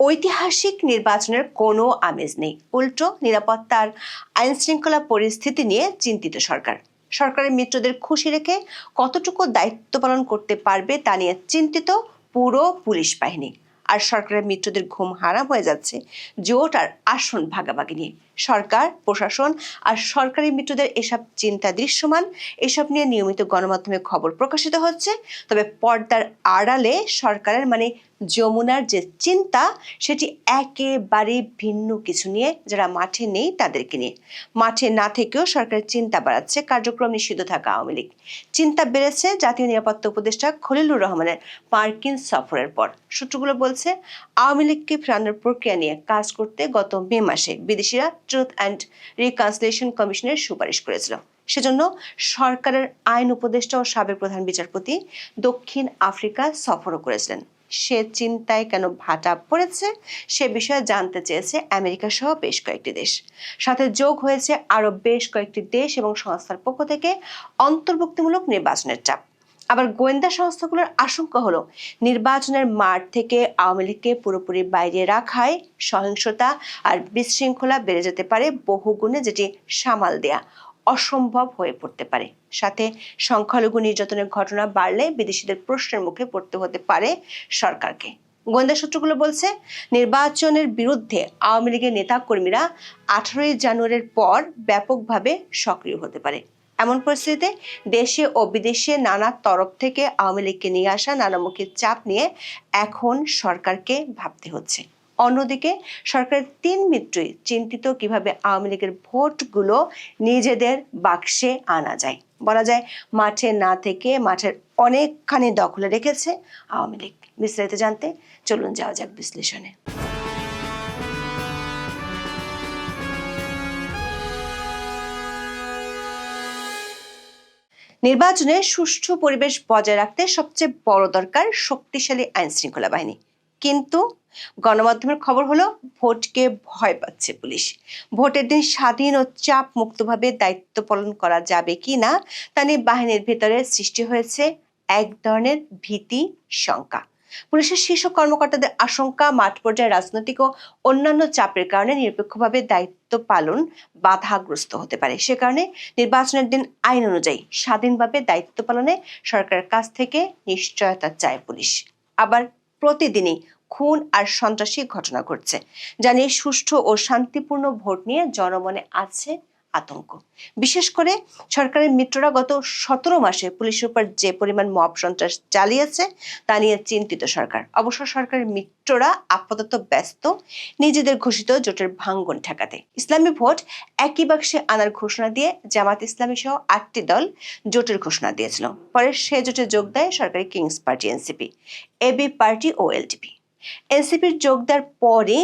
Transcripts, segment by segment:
ঐতিহাসিক নির্বাচনের কোনো আমেজ নেই। উল্টো নিরাপত্তার আইনশৃঙ্খলা পরিস্থিতি নিয়ে চিন্তিত সরকার। সরকারের মিত্রদের খুশি রেখে কতটুকু দায়িত্ব পালন করতে পারবে তা নিয়ে চিন্তিত পুরো পুলিশ বাহিনী। আর সরকারের মিত্রদের ঘুম হারাম হয়ে যাচ্ছে জোট আর আসন ভাগাভাগি নিয়ে। সরকার, প্রশাসন আর সরকারি মিত্রদের এসব চিন্তা দৃশ্যমান। এসব নিয়ে নিয়মিত গণমাধ্যমে খবর প্রকাশিত হচ্ছে। তবে পর্দার আড়ালে সরকারের মানে যমুনার যে চিন্তা, সেটি একেবারে ভিন্ন কিছু নিয়ে যারা মাঠে নেই তাদেরকে নিয়ে। মাঠে না থেকেও সরকারের চিন্তা বাড়াচ্ছে কার্যক্রম নিষিদ্ধ থাকা আওয়ামী লীগ। চিন্তা বেড়েছে জাতীয় নিরাপত্তা উপদেষ্টা খলিলুর রহমানের পার্কিন সফরের পর। সূত্রগুলো বলছে, আওয়ামী লীগকে ফেরানোর প্রক্রিয়া নিয়ে কাজ করতে গত মে মাসে বিদেশিরা ট্রুথ অ্যান্ড রিকনসিলেশন কমিশনের সুপারিশ করেছিল। সেজন্য সরকারের আইন উপদেষ্টা ও সাবেক প্রধান বিচারপতি দক্ষিণ আফ্রিকা সফরও করেছিলেন। সে চিন্তায় কেন ভাটা পড়েছে সে বিষয়ে জানতে চেয়েছে আমেরিকা সহ বেশ কয়েকটি দেশ। সাথে যোগ হয়েছে আরও বেশ কয়েকটি দেশ এবং সংস্থার পক্ষ থেকে অন্তর্ভুক্তিমূলক নির্বাচনের চাপ। আবার গোয়েন্দা সংস্থাগুলোর আশঙ্কা হলো, নির্বাচনের মাঠ থেকে আওয়ামী লীগকে পুরোপুরি বাইরে রাখায় সহিংসতা আর বিশৃঙ্খলা বেড়ে যেতে পারে বহুগুণে, যেটি সামাল দেয়া অসম্ভব হয়ে পড়তে পারে। সাথে সংখ্যালঘু নির্যাতনের ঘটনা বাড়লে বিদেশিদের প্রশ্নের মুখে পড়তে হতে পারে সরকারকে। গোয়েন্দা সূত্রগুলো বলছে, নির্বাচনের বিরুদ্ধে আওয়ামী লীগের নেতাকর্মীরা আঠারোই জানুয়ারির পর ব্যাপকভাবে সক্রিয় হতে পারে। এমন পরিস্থিতিতে দেশে ও বিদেশে নানা তরফ থেকে আওয়ামী লীগকে নিয়ে আসা নানামুখী চাপ নিয়ে এখন সরকারকে ভাবতে হচ্ছে। অন্যদিকে সরকারের তিন মিত্রই চিন্তিত কীভাবে আওয়ামী লীগের ভোটগুলো নিজেদের বাক্সে আনা যায়। বলা যায়, মাঠে না থেকে মাঠের অনেকখানি দখলে রেখেছে আওয়ামী লীগ। বিস্তারিত জানতে চলুন যাওয়া যাক বিশ্লেষণে। নির্বাচনে সুষ্ঠু পরিবেশ বজায় রাখতে সবচেয়ে বড় দরকার শক্তিশালী আইন শৃঙ্খলা বাহিনী। কিন্তু গণমাধ্যমের খবর হলো, ভোটকে ভয় পাচ্ছে পুলিশ। ভোটের দিন স্বাধীন ও চাপ মুক্তভাবে দায়িত্ব পালন করা যাবে কি না, তা নিয়ে বাহিনীর ভেতরে সৃষ্টি হয়েছে এক ধরনের ভীতি শঙ্কা। পুলিশের শীর্ষ কর্মকর্তাদের আশঙ্কা, মাঠ পর্যায়ে রাজনৈতিক ও অন্যান্য চাপের কারণে নিরপেক্ষভাবে দায়িত্ব পালন বাধাগ্রস্ত হতে পারে। সে কারণে নির্বাচনের দিন আইন অনুযায়ী স্বাধীনভাবে দায়িত্ব পালনে সরকারের কাছ থেকে নিশ্চয়তা চায় পুলিশ। আবার প্রতিদিনই খুন আর সন্ত্রাসী ঘটনা ঘটছে। যা নিয়ে সুষ্ঠু ও শান্তিপূর্ণ ভোট নিয়ে জনমনে আছে আতঙ্ক। বিশেষ করে সরকারের মিত্ররা গত সতেরো মাসে পুলিশের উপর যে পরিমাণ মব সন্ত্রাস চালিয়েছে, তা নিয়ে চিন্তিত সরকার। অবশ্য সরকারের মিত্ররা আপাতত ব্যস্ত, নিজেদের ঘোষিত জোটের ভাঙ্গন ঠেকাতে। ইসলামী ভোট একই বাক্সে আনার ঘোষণা দিয়ে জামাত ইসলামী সহ আটটি দল জোটের ঘোষণা দিয়েছিল। পরে সে জোটে যোগ দেয় সরকারি King's party NCP, A B party O LDP এনসিপির যোগ দেওয়ার পরে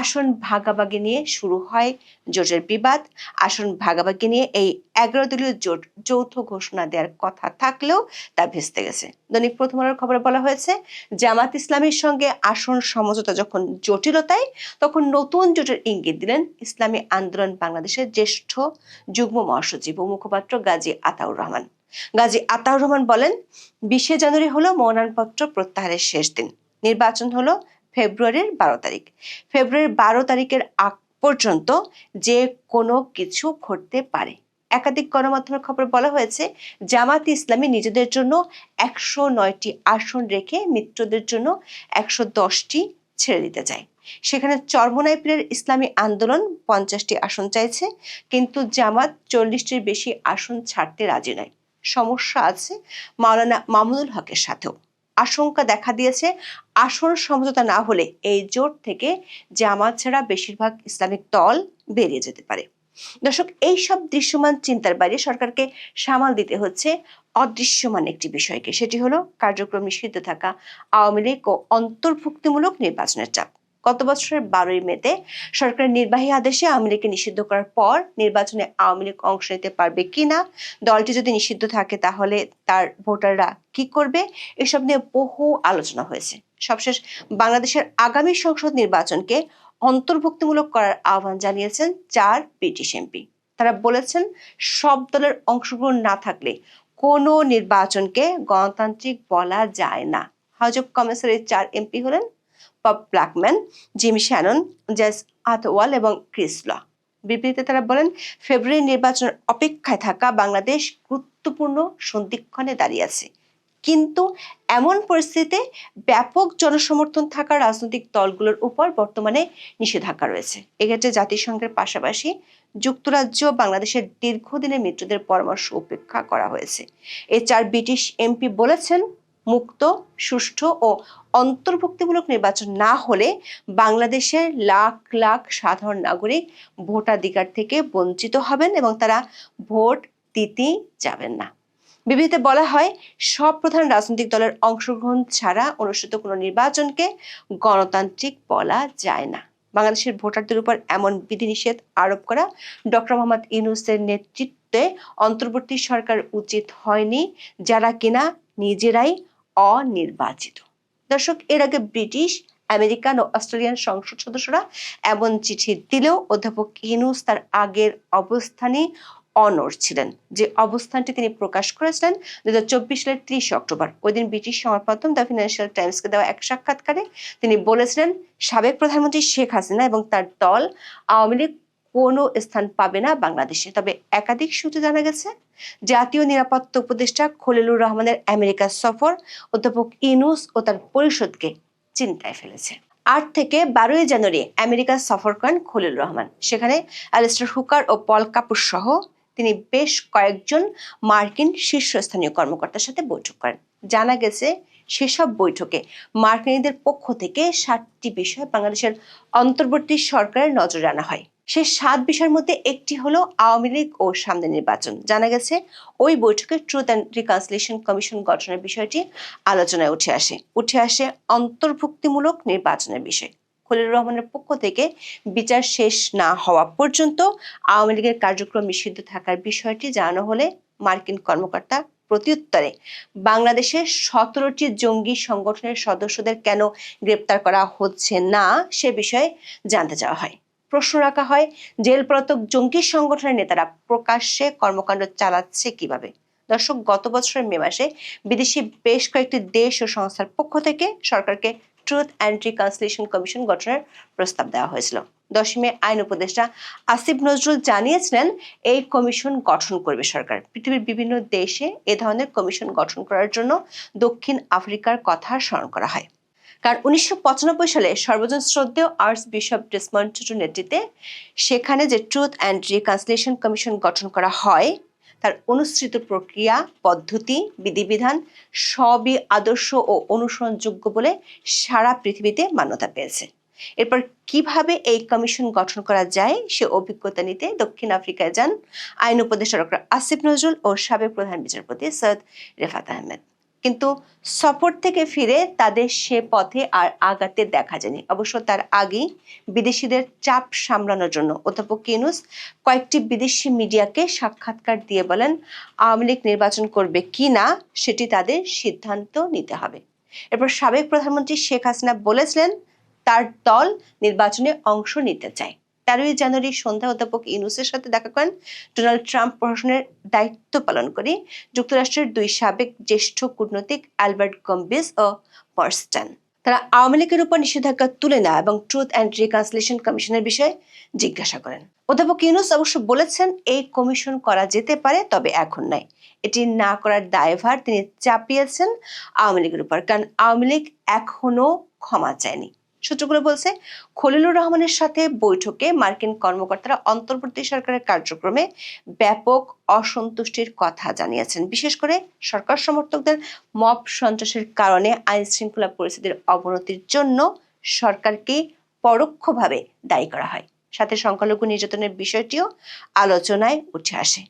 আসন ভাগাভাগি নিয়ে শুরু হয় জোটের বিবাদ। আসন ভাগাভাগি নিয়ে এই এগারো দলীয় জোট যৌথ ঘোষণা দেওয়ার কথা থাকলেও তা ভেস্তে গেছে। দৈনিক প্রথম আলোর খবরে বলা হয়েছে, জামাত ইসলামের সঙ্গে আসন সমঝোতা যখন জটিলতায়, তখন নতুন জোটের ইঙ্গিত দিলেন ইসলামী আন্দোলন বাংলাদেশের জ্যেষ্ঠ যুগ্ম মহাসচিব ও মুখপাত্র গাজী আতাউর রহমান। গাজী আতাউর রহমান বলেন, বিশে জানুয়ারি হলো মনোনয়নপত্র প্রত্যাহারের শেষ দিন। নির্বাচন হলো ফেব্রুয়ারির বারো তারিখ। ফেব্রুয়ারির বারো তারিখের আগ পর্যন্ত যে কোনো কিছু ঘটতে পারে। একাধিক গণমাধ্যমের খবর বলা হয়েছে জামাত ইসলামী নিজেদের জন্য একশো নয়টি আসন রেখে মিত্রদের জন্য একশো দশটি ছেড়ে দিতে চায়। সেখানে চরমনাই পীরের ইসলামী আন্দোলন পঞ্চাশটি আসন চাইছে, কিন্তু জামাত চল্লিশটির বেশি আসন ছাড়তে রাজি নয়। সমস্যা আছে মাওলানা মামুনুল হকের সাথেও। আশঙ্কা দেখা দিয়েছে। আসন সমঝোতা না হলে এই জোট থেকে জামাত ছাড়া বেশিরভাগ ইসলামিক দল বেরিয়ে যেতে পারে। দর্শক এই সব দৃশ্যমান চিন্তার বাইরে সরকারকে সামাল দিতে হচ্ছে অদৃশ্যমান একটি বিষয়কে। সেটি হলো কার্যক্রম নিষিদ্ধ থাকা, আওয়ামী লীগ ও অন্তর্ভুক্তিমূলক নির্বাচনের চাপ। গত বছরের বারোই মেতে সরকারের নির্বাহী আদেশে আওয়ামী লীগকে নিষিদ্ধ করার পর নির্বাচনে আওয়ামী লীগ অংশ নিতে পারবে কিনা, দলটি যদি নিষিদ্ধ থাকে তাহলে তার ভোটাররা কি করবে, এসব নিয়ে বহু আলোচনা হয়েছে। সবশেষ, বাংলাদেশের আগামী সংসদ নির্বাচনকে অন্তর্ভুক্তিমূলক করার আহ্বান জানিয়েছেন চার ব্রিটিশ এমপি। তারা বলেছেন, সব দলের অংশগ্রহণ না থাকলে কোনো নির্বাচনকে গণতান্ত্রিক বলা যায় না। হাউজ অব কমার্সের চার এমপি হলেন Bob Blackman Jim Shannon Jas Athwal এবং ক্রিস ল বিবৃতিতে তারা বলেন, ফেব্রুয়ারি নির্বাচনের অপেক্ষায় থাকা বাংলাদেশ গুরুত্বপূর্ণ সন্ধিক্ষণে দাঁড়িয়ে আছে। কিন্তু এমন পরিস্থিতিতে ব্যাপক জনসমর্থন থাকা রাজনৈতিক দলগুলোর উপর বর্তমানে নিষেধাজ্ঞা রয়েছে। এক্ষেত্রে জাতিসংঘের পাশাপাশি যুক্তরাজ্য বাংলাদেশের দীর্ঘদিনের মিত্রদের পরামর্শ উপেক্ষা করা হয়েছে। এ চার ব্রিটিশ এমপি বলেছেন মুক্ত, সুষ্ঠু ও অন্তর্ভুক্তিমূলক নির্বাচন না হলে বাংলাদেশের লাখ লাখ সাধারণ নাগরিক ভোটাধিকার থেকে বঞ্চিত হবেন এবং তারা ভোট দিতেই যাবেন না। বিবৃতিতে বলা হয়, সব প্রধান রাজনৈতিক দলের অংশগ্রহণ ছাড়া অনুষ্ঠিত কোনো নির্বাচনকে গণতান্ত্রিক বলা যায় না। বাংলাদেশের ভোটারদের উপর এমন বিধিনিষেধ আরোপ করা ডক্টর মোহাম্মদ ইউনুসের নেতৃত্বে অন্তর্বর্তী সরকার উচিত হয়নি, যারা কিনা নিজেরাই অনির্বাচিত। দর্শক, এর আগে ব্রিটিশ, আমেরিকান ও অস্ট্রেলিয়ান সংসদ সদস্যরা এমন চিঠি দিলেও অধ্যাপক ইনুস তার আগের অবস্থানে অনর ছিলেন, যে অবস্থানটি তিনি প্রকাশ করেছিলেন দু হাজার চব্বিশ সালের ত্রিশ অক্টোবর। ওই দিন ব্রিটিশ সংবাদ মাধ্যম দ্য ফিনান্সিয়াল টাইমসকে দেওয়া এক সাক্ষাৎকারে তিনি বলেছিলেন, সাবেক প্রধানমন্ত্রী শেখ হাসিনা এবং তার দল আওয়ামী লীগ কোনো স্থান পাবে না বাংলাদেশে। তবে একাধিক সূত্রে জানা গেছে, জাতীয় নিরাপত্তা উপদেষ্টা খলিলুর রহমানের আমেরিকা সফর অধ্যাপক ইনুস ও তার পরিষদকে চিন্তায় ফেলেছে। আট থেকে বারোই জানুয়ারি আমেরিকা সফর করেন খলিল রহমান। সেখানে অ্যালিস্টার হুকার ও পল কাপুর সহ তিনি বেশ কয়েকজন মার্কিন শীর্ষস্থানীয় কর্মকর্তার সাথে বৈঠক করেন। জানা গেছে, সেসব বৈঠকে মার্কিনীদের পক্ষ থেকে সাতটি বিষয় বাংলাদেশের অন্তর্বর্তী সরকারের নজরে আনা হয়। সে সাত বিষয়ের মধ্যে একটি হলো আওয়ামী লীগ ও সামনে নির্বাচন। জানা গেছে, ওই বৈঠকে ট্রুথ অ্যান্ড রিকনসিলেশন কমিশন গঠনের বিষয়টি আলোচনায় উঠে আসে। উঠে আসে অন্তর্ভুক্তিমূলক নির্বাচনের বিষয়। খলিলুর রহমানের পক্ষ থেকে বিচার শেষ না হওয়া পর্যন্ত আওয়ামী লীগের কার্যক্রম নিষিদ্ধ থাকার বিষয়টি জানানো হলে মার্কিন কর্মকর্তা প্রত্যুত্তরে বাংলাদেশের সতেরোটি জঙ্গি সংগঠনের সদস্যদের কেন গ্রেপ্তার করা হচ্ছে না? সে বিষয়ে জানতে চাওয়া হয়। প্রশ্ন রাখা হয় জেলপলাতক জঙ্গি সংগঠনের নেতারা প্রকাশ্যে কর্মকাণ্ড চালাচ্ছে কীভাবে? দর্শক, গত বছরের মে মাসে বিদেশি বেশ কয়েকটি দেশ ও সংস্থার পক্ষ থেকে সরকারকে ট্রুথ অ্যান্ড রিকনসিলেশন কমিশন গঠনের প্রস্তাব দেওয়া হয়েছিল। দশমে আইন উপদেষ্টা আসিফ নজরুল জানিয়েছিলেন, এই কমিশন গঠন করবে সরকার। পৃথিবীর বিভিন্ন দেশে এ ধরনের কমিশন গঠন করার জন্য দক্ষিণ আফ্রিকার কথা স্মরণ করা হয়। কারণ উনিশশো পঁচানব্বই সালে সর্বজন শ্রদ্ধেয় আর্টস বিশপ ডেসমন্ড টুটুর নেতৃত্বে সেখানে যে ট্রুথ অ্যান্ড রিকনসিলেশন কমিশন গঠন করা হয়, তার অনুসৃত প্রক্রিয়া, পদ্ধতি, বিধিবিধান সবই আদর্শ ও অনুসরণযোগ্য বলে সারা পৃথিবীতে মান্যতা পেয়েছে। এরপর কীভাবে এই কমিশন গঠন করা যায়, সে অভিজ্ঞতা নিতে দক্ষিণ আফ্রিকায় যান আইন উপদেষ্টা ডক্টর আসিফ নজরুল ও সাবেক প্রধান বিচারপতি সৈয়দ রেফাত আহমেদ। কিন্তু সফর থেকে ফিরে তাদের সে পথে আর আগাতে দেখা যায়নি। অবশ্য তার আগেই বিদেশিদের চাপ সামলানোর জন্য অধ্যাপক ইউনুস কয়েকটি বিদেশি মিডিয়াকে সাক্ষাৎকার দিয়ে বলেন, আওয়ামী লীগ নির্বাচন করবে কি না, সেটি তাদের সিদ্ধান্ত নিতে হবে। এরপর সাবেক প্রধানমন্ত্রী শেখ হাসিনা বলেছিলেন, তার দল নির্বাচনে অংশ নিতে চায়। তেরোই জানুয়ারি সন্ধ্যা অধ্যাপক ইউনুসের সাথে দেখা করেন। ডোনাল্ড ট্রাম্প প্রশাসনের দায়িত্ব পালন করে যুক্তরাষ্ট্রের দুই সাবেক জ্যেষ্ঠ কূটনৈতিক অ্যালবার্ট গম্বিস ও পার্সটান তারা আওয়ামী লীগের উপর নিষেধাজ্ঞা তুলে নেওয়া এবং ট্রুথ অ্যান্ড রিকনসিলেশন কমিশনের বিষয়ে জিজ্ঞাসা করেন। অধ্যাপক ইউনুস অবশ্য বলেছেন, এই কমিশন করা যেতে পারে, তবে এখন নয়। এটি না করার দায়ভার তিনি চাপিয়েছেন আওয়ামী লীগের উপর, কারণ আওয়ামী লীগ এখনও ক্ষমা চায়নি। সূত্রগুলো বলছে, খলিলুর রহমানের সাথে বৈঠকে মার্কিন কর্মকর্তারা অন্তর্বর্তী সরকারের কার্যক্রমে ব্যাপক অসন্তুষ্টির কথা জানিয়েছেন। বিশেষ করে সরকার সমর্থকদের মব সন্ত্রাসের কারণে আইন শৃঙ্খলা পরিস্থিতির অবনতির জন্য সরকারকে পরোক্ষভাবে দায়ী করা হয়। সাথে সংখ্যালঘু নির্যাতনের বিষয়টিও আলোচনায় উঠে আসে।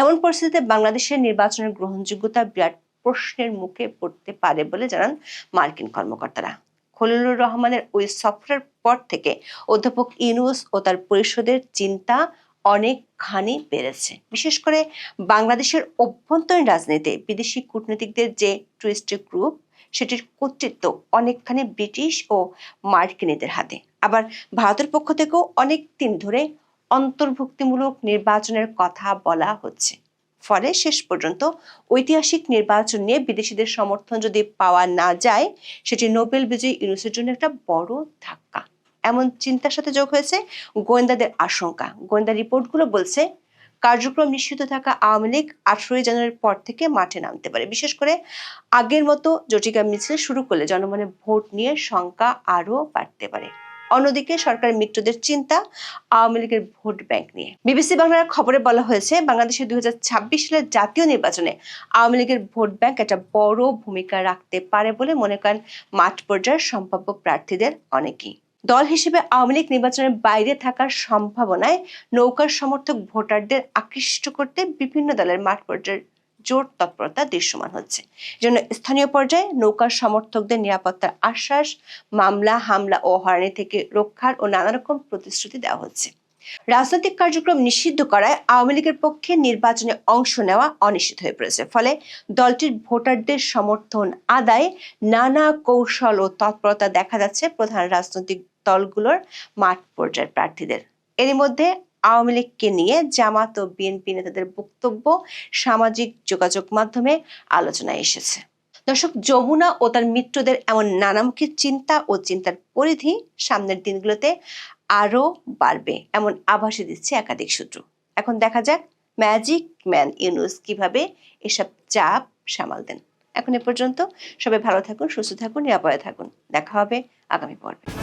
এমন পরিস্থিতিতে বাংলাদেশের নির্বাচনের গ্রহণযোগ্যতা বিরাট প্রশ্নের মুখে পড়তে পারে বলে জানান মার্কিন কর্মকর্তারা। খলিলুর রহমানের ওই সফরের পর থেকে অধ্যাপক ইউনুস ও তার পরিষদের চিন্তা অনেকখানি বেড়েছে। বিশেষ করে বাংলাদেশের অভ্যন্তরীণ রাজনীতিতে বিদেশি কূটনীতিকদের যে টুরিস্ট গ্রুপ, সেটির কর্তৃত্ব অনেকখানি ব্রিটিশ ও মার্কিনীদের হাতে। আবার ভারতের পক্ষ থেকেও অনেক দিন ধরে অন্তর্ভুক্তিমূলক নির্বাচনের কথা বলা হচ্ছে। ফলে শেষ পর্যন্ত ঐতিহাসিক নির্বাচন নিয়ে বিদেশিদের সমর্থন যদি পাওয়া না যায়, সেটি নোবেল বিজয়ী ইউনুসের জন্য একটা বড় ধাক্কা। এমন চিন্তার সাথে যোগ হয়েছে গোয়েন্দাদের আশঙ্কা। গোয়েন্দা রিপোর্টগুলো বলছে, কার্যক্রম নিশ্চিত থাকা আওয়ামী লীগ আঠারোই জানুয়ারির পর থেকে মাঠে নামতে পারে। বিশেষ করে আগের মতো জটিকা মিছিল শুরু করলে জনমনে ভোট নিয়ে শঙ্কা আরও বাড়তে পারে। অন্যদিকে সরকারের মিত্রদের চিন্তা, আওয়ামী লীগের ভোট ব্যাংক নিয়ে। বিবিসি বাংলার খবরে বলা হয়েছে বাংলাদেশের দুই সালের জাতীয় নির্বাচনে আওয়ামী লীগের ভোট ব্যাংক একটা বড় ভূমিকা রাখতে পারে বলে মনে করেন মাঠ পর্যায়ের সম্ভাব্য প্রার্থীদের অনেকেই। দল হিসেবে আওয়ামী লীগ নির্বাচনের বাইরে থাকার সম্ভাবনায় নৌকার সমর্থক ভোটারদের আকৃষ্ট করতে বিভিন্ন দলের মাঠ পর্যায়ের জোর তৎপরতা দৃশ্যমান হচ্ছে। জন্য স্থানীয় পর্যায়ে নৌকার সমর্থকদের নিরাপত্তার আশ্বাস, মামলা, হামলা ও হয়রানি থেকে রক্ষার ও নানা রকম প্রতিশ্রুতি দেওয়া হচ্ছে। রাজনৈতিক কার্যক্রম নিষিদ্ধ করায় আওয়ামী লীগের পক্ষে নির্বাচনে অংশ নেওয়া অনিশ্চিত হয়ে পড়েছে। ফলে দলটির ভোটারদের সমর্থন আদায়ে নানা কৌশল ও তৎপরতা দেখা যাচ্ছে প্রধান রাজনৈতিক দলগুলোর মাঠ পর্যায়ের প্রার্থীদের। এরই মধ্যে আওয়ামী লীগকে নিয়ে জামাত ও বিএনপি নেতাদের বক্তব্য সামাজিক যোগাযোগ মাধ্যমে আলোচনায় এসেছে। দর্শক, যমুনা ও তার মিত্রদের এমন নানামুখী চিন্তা ও চিন্তার পরিধি সামনের দিনগুলোতে আরও বাড়বে এমন আভাসই দিচ্ছে একাধিক সূত্র। এখন দেখা যাক ম্যাজিক ম্যান ইউনুস কীভাবে এসব চাপ সামাল দেন। এখন এ পর্যন্ত সবাই ভালো থাকুন, সুস্থ থাকুন, নিরাপদে থাকুন। দেখা হবে আগামী পর্বে।